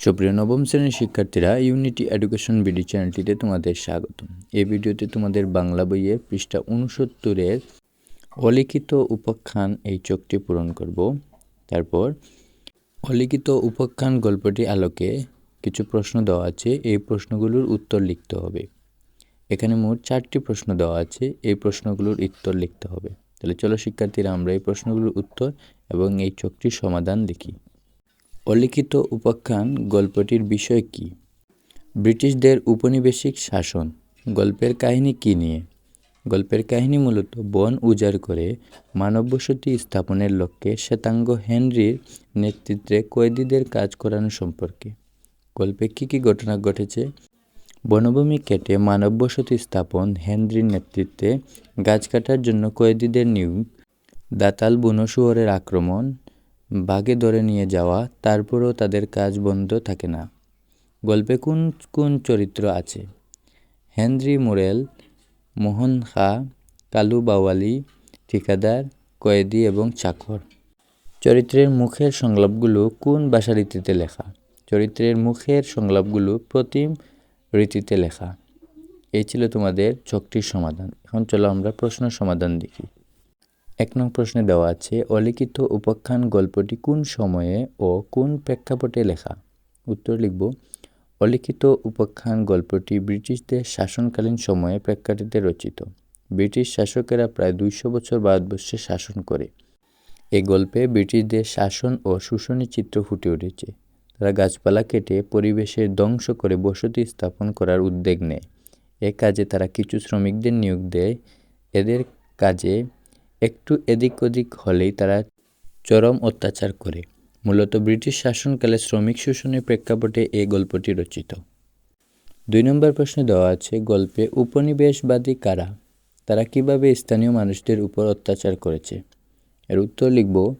সুপ্রিয় নবম শ্রেণির শিক্ষার্থীরা ইউনিটি এডুকেশন বিডি চ্যানেলটিতে তোমাদের স্বাগত এই ভিডিওতে তোমাদের বাংলা বইয়ের পৃষ্ঠা উনসত্তরের অলিখিত উপাখ্যান এই চোখটি পূরণ করব। তারপর, অলিখিত উপাখ্যান গল্পটি আলোকে কিছু প্রশ্ন দেওয়া আছে, এই প্রশ্নগুলোর উত্তর লিখতে হবে। এখানে মোট চারটি প্রশ্ন দেওয়া আছে, এই প্রশ্নগুলোর উত্তর লিখতে হবে। তাহলে চলো শিক্ষার্থীরা, আমরা এই প্রশ্নগুলোর উত্তর এবং এই চোখটির সমাধান লিখি অলিখিত উপাখ্যান গল্পটির বিষয় কি? ব্রিটিশদের উপনিবেশিক শাসন, গল্পের কাহিনী কী নিয়ে? গল্পের কাহিনী মূলত বন উজাড় করে মানব বসতি স্থাপনের লক্ষ্যে শ্বেতাঙ্গ হেনরির নেতৃত্বে কয়েদিদের কাজ করানো সম্পর্কে। গল্পে কী কী ঘটনা ঘটেছে? বনভূমি কেটে মানব বসতি স্থাপন হেনরির নেতৃত্বে গাছ কাটার জন্য কয়েদিদের নিয়োগ, দাতাল বুনো আক্রমণ বাগে ধরে নিয়ে যাওয়া, তারপরও তাদের কাজ বন্ধ থাকে না। গল্পে কোন কোন চরিত্র আছে? হেনরি মোরেল, মোহন খা, কালু বাওয়ালি, ঠিকাদার, কয়েদি এবং চাকর। চরিত্রের মুখের সংলাপগুলো কোন ভাষা রীতিতে লেখা? চরিত্রের মুখের সংলাপগুলো প্রতিম রীতিতে লেখা। এই ছিল তোমাদের চকটির সমাধান। এখন চলো আমরা প্রশ্ন সমাধান দেখি। এক নং প্রশ্নে দেওয়া আছে, অলিখিত উপাখ্যান গল্পটি কোন সময়ে ও কোন প্রেক্ষাপটে লেখা? উত্তর লিখব, অলিখিত উপাখ্যান গল্পটি ব্রিটিশদের শাসনকালীন সময়ে প্রেক্ষাপটে রচিত। ব্রিটিশ শাসকেরা প্রায় দুইশো বছর ভারতবর্ষে শাসন করে। এই গল্পে ব্রিটিশদের শাসন ও শোষণী চিত্র ফুটে উঠেছে। তারা গাছপালা কেটে পরিবেশের ধ্বংস করে বসতি স্থাপন করার উদ্যোগ নেয়। এ কাজে তারা কিছু শ্রমিকদের নিয়োগ দেয়। এদের কাজে একটু এদিক ওদিক হলেই তারা চরম অত্যাচার করে। মূলত ব্রিটিশ শাসনকালে শ্রমিক শোষণের প্রেক্ষাপটে এই গল্পটি রচিত। দুই নম্বর প্রশ্নে দেওয়া আছে, গল্পে উপনিবেশবাদী কারা? তারা কীভাবে স্থানীয় মানুষদের উপর অত্যাচার করেছে? এর উত্তর লিখব,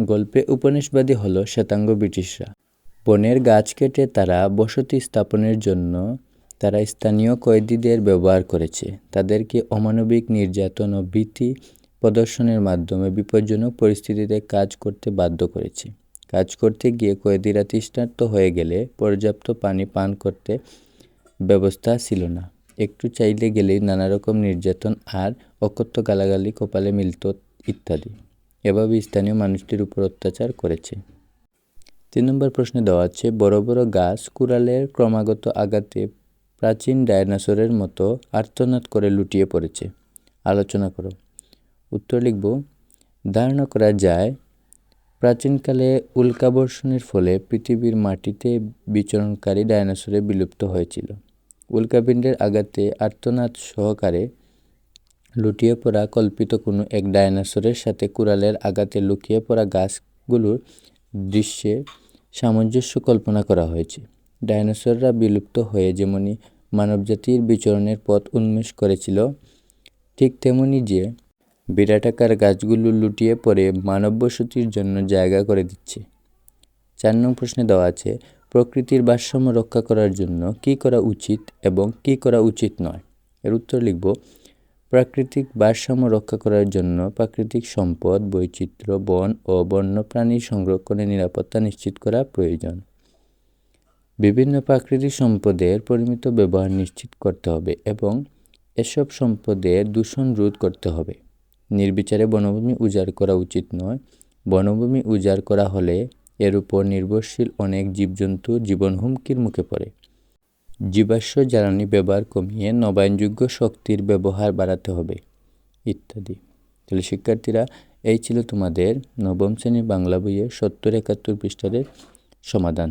গল্পে উপনিবেশবাদী হলো শ্বেতাঙ্গ ব্রিটিশরা। বনের গাছ কেটে তারা বসতি স্থাপনের জন্য তারা স্থানীয় কয়েদিদের ব্যবহার করেছে। তাদেরকে অমানবিক নির্যাতন ও ভীতি প্রদর্শনের মাধ্যমে বিপজ্জনক পরিস্থিতিতে কাজ করতে বাধ্য করেছে। কাজ করতে গিয়ে কয়েদিরা তৃষ্ণার্ত হয়ে গেলে পর্যাপ্ত পানি পান করতে ব্যবস্থা ছিল না। একটু চাইলে গেলেই নানা রকম নির্যাতন আর অকথ্য গালাগালি কপালে মিলত ইত্যাদি। এভাবে স্থানীয় মানুষটির উপর অত্যাচার করেছে। তিন নম্বর প্রশ্নে দেওয়া আছে, বড় বড় গাছ কুড়ালের ক্রমাগত আঘাতে প্রাচীন ডায়নাসরের মতো আর্তনাদ করে লুটিয়ে পড়েছে। আলোচনা করো। উত্তর লিখব, ধারণা করা যায়, প্রাচীনকালে উল্কাবর্ষণের ফলে পৃথিবীর মাটিতে বিচরণকারী ডায়নাসরে বিলুপ্ত হয়েছিল। উল্কাপিণ্ডের আঘাতে আর্তনাদ সহকারে লুটিয়ে পড়া কল্পিত কোনো এক ডায়নাসরের সাথে কুড়ালের আঘাতে লুকিয়ে পড়া গাছগুলোর দৃশ্যে সামঞ্জস্য কল্পনা করা হয়েছে। ডাইনোসররা বিলুপ্ত হয়ে যেমনি মানবজাতির বিচরণের পথ উন্মেষ করেছিল, ঠিক তেমনি যে বিরাটাকার গাছগুলো লুটিয়ে পড়ে মানব বসতির জন্য জায়গা করে দিচ্ছে। চার নং প্রশ্নে দেওয়া আছে, প্রকৃতির ভারসাম্য রক্ষা করার জন্য কি করা উচিত এবং কি করা উচিত নয়। এর উত্তর লিখব, প্রাকৃতিক ভারসাম্য রক্ষা করার জন্য প্রাকৃতিক সম্পদ, বৈচিত্র্য, বন ও বন্যপ্রাণী সংরক্ষণের নিরাপত্তা নিশ্চিত করা প্রয়োজন। বিভিন্ন প্রাকৃতিক সম্পদের পরিমিত ব্যবহার নিশ্চিত করতে হবে এবং এসব সম্পদের দূষণ রোধ করতে হবে। নির্বিচারে বনভূমি উজাড় করা উচিত নয়। বনভূমি উজাড় করা হলে এর উপর নির্ভরশীল অনেক জীবজন্তু জীবন হুমকির মুখে পড়ে। জীবাশ্ম জ্বালানি ব্যবহার কমিয়ে নবায়নযোগ্য শক্তির ব্যবহার বাড়াতে হবে, ইত্যাদি। তাহলে শিক্ষার্থীরা, এই ছিল তোমাদের নবম শ্রেণির বাংলা বইয়ের সত্তর একাত্তর পৃষ্ঠাদের সমাধান।